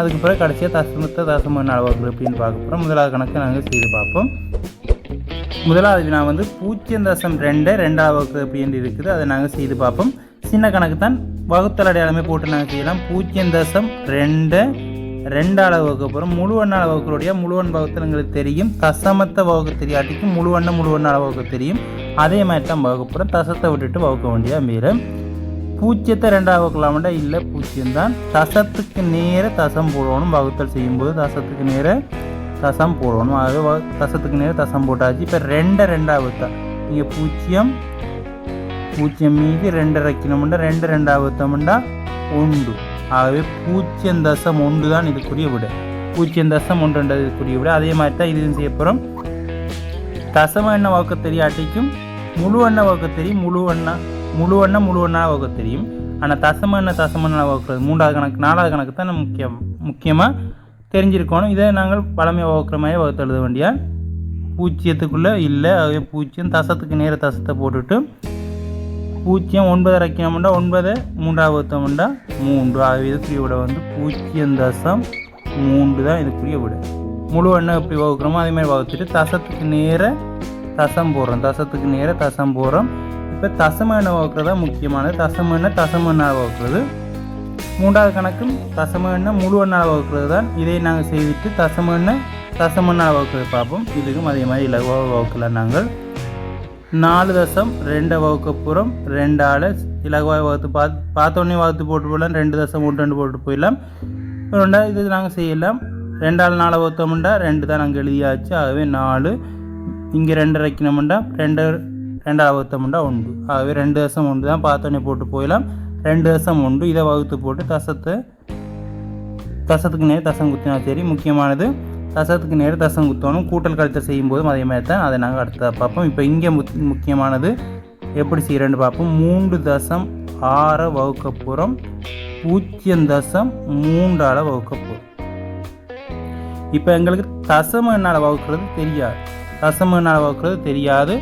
அதுக்கு பிறகு கடைசியாக தசமத்தை தசம அளவுகள் எப்படின்னு அப்படின்னு பார்க்க போகிறோம் முதலாவது கணக்கு நாங்கள் செய்து பார்ப்போம். முதலாவது வினா வந்து பூஜ்ஜியம் தசம் ரெண்டு ரெண்டாவது வகுப்பு அப்படின்னு இருக்குது அதை நாங்கள் செய்து பார்ப்போம். சின்ன கணக்கு தான். வகுத்தல் அடையாளமே போட்டு நாங்கள் செய்யலாம். பூஜ்ஜியம் தசம் ரெண்டு ரெண்டாவது வகுக்க போகிறோம் முழு எண்ணாள வகுக்களுடைய முழுவன் வகுத்தல் எங்களுக்கு தெரியும். தசமத்தை வகுக்க தெரியாட்டிக்கும் முழுவண்ண முழுவண்ணாள வகுக்க தெரியும். அதே மாதிரி தான் வகுப்புறம் தசத்தை விட்டுட்டு வகுக்க வேண்டிய மீறும் பூச்சியத்தை ரெண்டாவது வகுக்கலாம்டா இல்லை பூச்சியம்தான் தசத்துக்கு நேர தசம் போடணும் வகுத்தல் செய்யும்போது தசத்துக்கு நேர தசம் போடணும். அது தசத்துக்கு நேர தசம் போட்டாச்சு. இப்போ ரெண்டை ரெண்டாக வகுத்தா. நீங்கள் பூஜ்ஜியம் பூஜ்ஜியம் மீது ரெண்டு வைக்கணும்டா ரெண்டு ரெண்டாவது வகுத்தோம்டா ஒன்று. ஆகவே பூஜ்ஜியம் தசம் ஒன்று தான் இதுக்குரிய விட. பூஜ்ஜியம் தசம் ஒன்றுன்றது இதுக்குரிய விட. அதே மாதிரி தான் இதுவும் செய்ய போகிறோம் தசம எண்ணெய் வகுக்க தெரியாட்டிக்கும் முழு எண்ணெய் வகுக்க தெரியும். முழு எண்ணெய் முழு எண்ணம் முழு எண்ணாக வகுக்க தெரியும். ஆனால் தசம எண்ணெய் தசம எண்ணெய் வகுக்கிறது மூன்றாவது கணக்கு நாலாவது கணக்கு தான் முக்கியம் முக்கியமாக தெரிஞ்சிருக்கணும். இதை நாங்கள் பழமையாக வகுக்கிற மாதிரி வகுத்து எழுத வேண்டிய பூஜ்ஜியத்துக்குள்ளே இல்லை ஆகவே பூஜ்ஜியம். தசத்துக்கு நேர தசத்தை போட்டுட்டு பூஜ்ஜியம் ஒன்பது வைக்கணும்டா ஒன்பது மூன்றாவது வகுத்தோம்டா மூன்று. ஆகவே இதுக்குரிய விட வந்து பூஜ்ஜியம் தசம் மூன்று தான் இதுக்குரிய விட. முழு எண்ணெய் எப்படி வகுக்கிறோமோ அதே மாதிரி வகுத்துட்டு தசத்துக்கு நேர தசம் போடுறோம். தசத்துக்கு நேர தசம் போடுறோம். இப்போ தசம வகுக்கிறது தான் முக்கியமானது. தசம எண்ணெய் வகுக்கிறது. மூன்றாவது கணக்கும் தசம முழு எண்ணெய் வகுக்கிறது தான். இதை நாங்கள் செய்துட்டு தசம எண்ணெய் வகுக்கிறது பார்ப்போம். இதுக்கும் அதே மாதிரி இலகுவாக வகுக்கலாம் நாங்கள். நாலு தசம் ரெண்டை வகுக்கப்புறம் ரெண்டு ஆள் இலகுவாக வகுத்து பார்த்து பார்த்தோன்னே வகுத்து போட்டு போயிடலாம் ரெண்டு தசம் ஒன்று ரெண்டு போட்டு போயிடலாம். ரெண்டாவது இது நாங்கள் செய்யலாம். ரெண்டாள் நாலு வகுத்தோம்டா ரெண்டு தான் நாங்கள் எழுதியாச்சு. ஆகவே நாலு இங்கே ரெண்டு வைக்கணும்டா ரெண்டு ரெண்டாவது வகுத்தோம்டா உண்டு? ஆகவே ரெண்டு தசம் உண்டு தான் பார்த்தோன்னே போட்டு போயிடலாம். ரெண்டு தசம் உண்டு. இதை வகுத்து போட்டு தசத்தை தசத்துக்கு நேர் தசம் குத்தினா சரி முக்கியமானது தசத்துக்கு நேர் தசம் குத்தணும். கூட்டல் கழுத்தல் செய்யும்போதும் அதே மாதிரி தான். அதை நாங்கள் அடுத்த பார்ப்போம். இப்போ இங்கே முக்கியமானது எப்படி செய்கிறேன்னு பார்ப்போம். மூன்று தசம் ஆறை வகுக்க போகிறோம் பூஜ்ஜியம் தசம் மூன்றால் வகுக்க போகிறோம் இப்போ எங்களுக்கு தசம என்னால் வகுக்கிறது தெரியாது. தசம என்னால் வகுக்கிறது தெரியாது.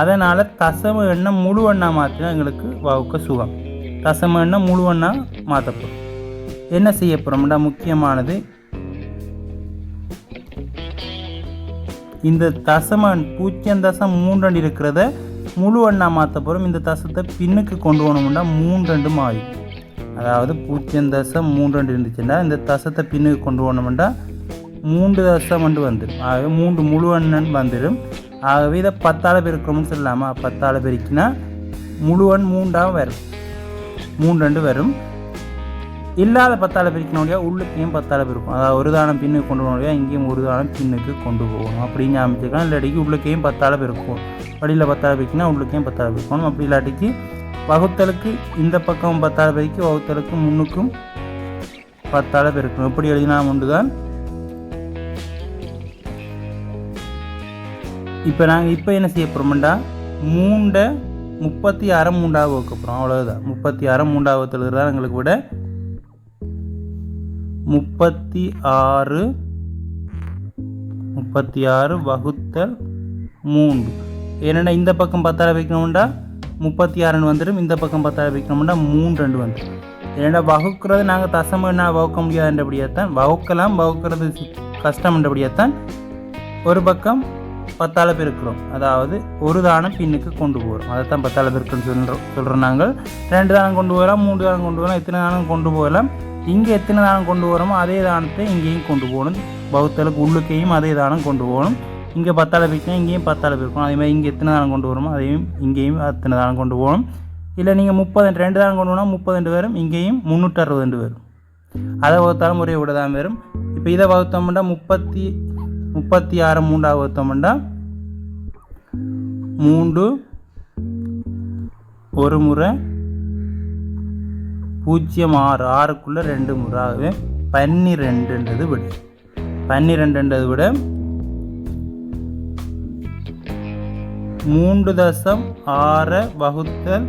அதனால் தசம எண்ணெய் முழு எண்ணாக மாற்றினா எங்களுக்கு வகுக்க சுகம். தசம எண்ணெய் முழு எண்ணாக மாற்றப்படும் என்ன செய்ய போகிறோம்டா முக்கியமானது இந்த தசமன் பூஜ்ஜியம் தசம் மூன்றண்டு இருக்கிறத முழு எண்ணாக மாற்ற போகிறோம் இந்த தசத்தை பின்னுக்கு கொண்டு போகணும்னா மூன்றண்டு மாறி. அதாவது பூஜ்ஜியம் தசம் மூன்றண்டு இருந்துச்சுன்னா இந்த தசத்தை பின்னுக்கு கொண்டு போகணும்னா மூன்று தசம் வந்து வந்துடும் ஆகவே மூன்று முழு எண்ணன் வந்துடும் ஆகவே இதை பத்தால் பெருக்கிறோம்னு சொல்லலாமா பத்தால் பெருக்கினா முழுவன் மூன்றாக வரும். மூன்றண்டு வரும். இல்லாத பத்தால பிரிக்கணுடைய உள்ளுக்கையும் பத்தால் பிரிக்கும். அதாவது ஒரு தானம் பின்னுக்கு கொண்டு போகணும் இங்கேயும் ஒரு தானம் பின்னுக்கு கொண்டு போகணும். அப்படின்னு அமைச்சிக்கலாம் இல்லாட்டிக்கு உள்ளுக்கையும் பத்தால் பிரிக்கும். வழியில் பத்தால் பிரிக்கினா உள்ளுக்கையும் பத்தால் பிரிக்கணும். அப்படி இல்லாட்டிக்கு வகுத்தலுக்கு இந்த பக்கம் பத்தால் பிரிக்கி வகுத்தலுக்கு முன்னுக்கும் பத்தால் பிரிக்கணும். எப்படி எழுதினா உண்டு தான் இப்போ நாங்கள் இப்போ என்ன செய்ய போகிறோம்டா மூண்டை முப்பத்தி அரை மூண்டாவது வகுக்கப்புறோம் போகிறோம் அவ்வளோதான் முப்பத்தி அரை மூண்டாவது தான் எங்களுக்கு விட? முப்பத்தி ஆறு முப்பத்தி ஆறு வகுத்தல் மூன்று. என்னென்னா இந்த பக்கம் பத்தாயிரம் வைக்கணும்டா? முப்பத்தி ஆறுன்னு வந்துடும். இந்த பக்கம் பத்தாயிரம் வைக்கணும்டா? மூணு ரெண்டு வந்துடும். ஏன்னா வகுக்கிறது நாங்கள் தசம என்ன வகுக்க முடியாதுன்றபடியாத்தான்? வகுக்கலாம் வகுக்கிறது கஷ்டம்ன்றபடியாத்தான்? ஒரு பக்கம் பத்தால பெருக்கிறோம் அதாவது ஒரு தானம் பின்னுக்கு கொண்டு போகிறோம் அதை தான் பத்தால பெருக்குன்னு சொல்கிறோம் சொல்கிறோம் நாங்கள். ரெண்டு தானம் கொண்டு போகலாம் மூன்று தானம் கொண்டு போகலாம் எத்தனை தானம் கொண்டு போகலாம் இங்கே எத்தனை தானம் கொண்டு வரோமோ அதே தானத்தை இங்கேயும் கொண்டு போகணும். பௌத்தலுக்கு உள்ளுக்கையும் அதே தானம் கொண்டு போகணும். இங்கே பத்தால பிரிக்கணும் இங்கேயும் பத்தால பிரிக்கணும் அதே மாதிரி இங்கே எத்தனை தானம் கொண்டு வரோமோ அதையும் இங்கேயும் அத்தனை தானம் கொண்டு போகணும். இல்லை நீங்கள் முப்பது ரெண்டு தானம் கொண்டு போனால் முப்பது ரெண்டு வரும் இங்கேயும் முந்நூற்றி அறுபது ரெண்டு வரும். அதை வகுத்தாலும் ஒரே விட தான் வரும். இப்போ இதை வகுத்தோம்னா முப்பத்தி முப்பத்தி ஆறு மூன்றாவது வகுத்தோம்னா மூன்று ஒரு முறை பூஜ்ஜியம் ஆறு ஆறுக்குள்ளே ரெண்டு முறை. ஆகவே பன்னிரெண்டுன்றது விட. பன்னிரெண்டுன்றது விட மூன்று தசம் ஆறை வகுத்தல்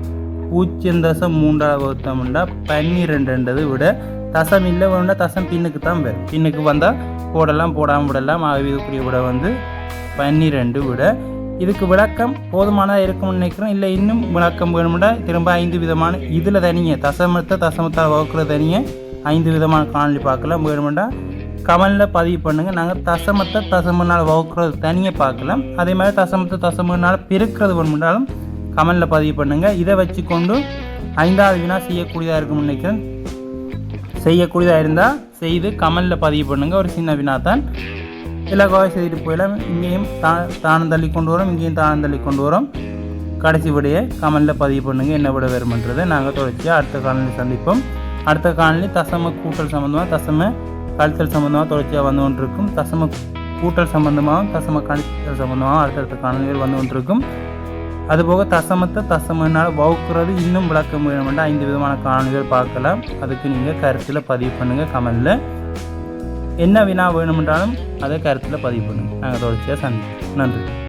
பூஜ்ஜியம் தசம் மூன்றாவது வகுத்தோம்னா பன்னிரெண்டுன்றது விட தசம் இல்லை வேணும்னா தசம் பின்னுக்கு தான் வரும். பின்னுக்கு வந்தால் போடலாம் போடாமல் விடலாம். ஆகவே இதுக்குரிய விட வந்து பன்னிரெண்டு விட. இதுக்கு விளக்கம் போதுமானதாக இருக்கும்னு நினைக்கிறோம் இல்லை இன்னும் விளக்கம் வேணும்னா திரும்ப ஐந்து விதமான இதில் தனியே தசமத்தை தசமத்தால் வகுக்கிற தனியே ஐந்து விதமான காணொலி பார்க்கலாம். வேணுமெண்டா கமலில் பதிவு பண்ணுங்கள் நாங்கள் தசமத்தை தசமனால் வகுக்கிறது தனியாக பார்க்கலாம். அதே மாதிரி தசமத்தை தசமனால் பிறக்கிறது வேணுமென்றாலும் கமலில் பதிவு பண்ணுங்கள் இதை வச்சு கொண்டு ஐந்தாவது வினா செய்யக்கூடியதாக இருக்கும் நினைக்கிறேன். செய்யக்கூடியதாக இருந்தால் செய்து கமலில் பதிவு பண்ணுங்கள் ஒரு சின்ன வினாத்தான். தான் இலகுவாக செய்துட்டு போயிடலாம். இங்கேயும் தா தானம் தள்ளி கொண்டு வரோம். இங்கேயும் தானம் தள்ளி கொண்டு வரோம். கடைசி விடையை கமலில் பதிவு பண்ணுங்கள் என்ன விட வருமன்றதை நாங்கள் தொடர்ச்சியாக அடுத்த காலநிலை சந்திப்போம். அடுத்த காலநிலை தசம கூட்டல் சம்மந்தமாக தசம கழித்தல் சம்மந்தமாக தொடர்ச்சியாக வந்து கொண்டிருக்கும். தசம கூட்டல் சம்மந்தமாகவும் தசம கழித்தல் சம்மந்தமாகவும் அடுத்தடுத்த காலநிலைகள் வந்து கொண்டிருக்கும். அதுபோக தசமத்தை தசமனால் வகுக்கிறது இன்னும் விளக்க வேணுமெண்டா ஐந்து விதமான காணொலிகள் பார்க்கலாம். அதுக்கு நீங்கள் கருத்தில் பதிவு பண்ணுங்கள் கமெண்டில். என்ன வினா வேணுமென்றாலும் அதை கருத்தில் பதிவு பண்ணுங்கள் நாங்கள் தொடர்ச்சியாக சந்தி நன்றி.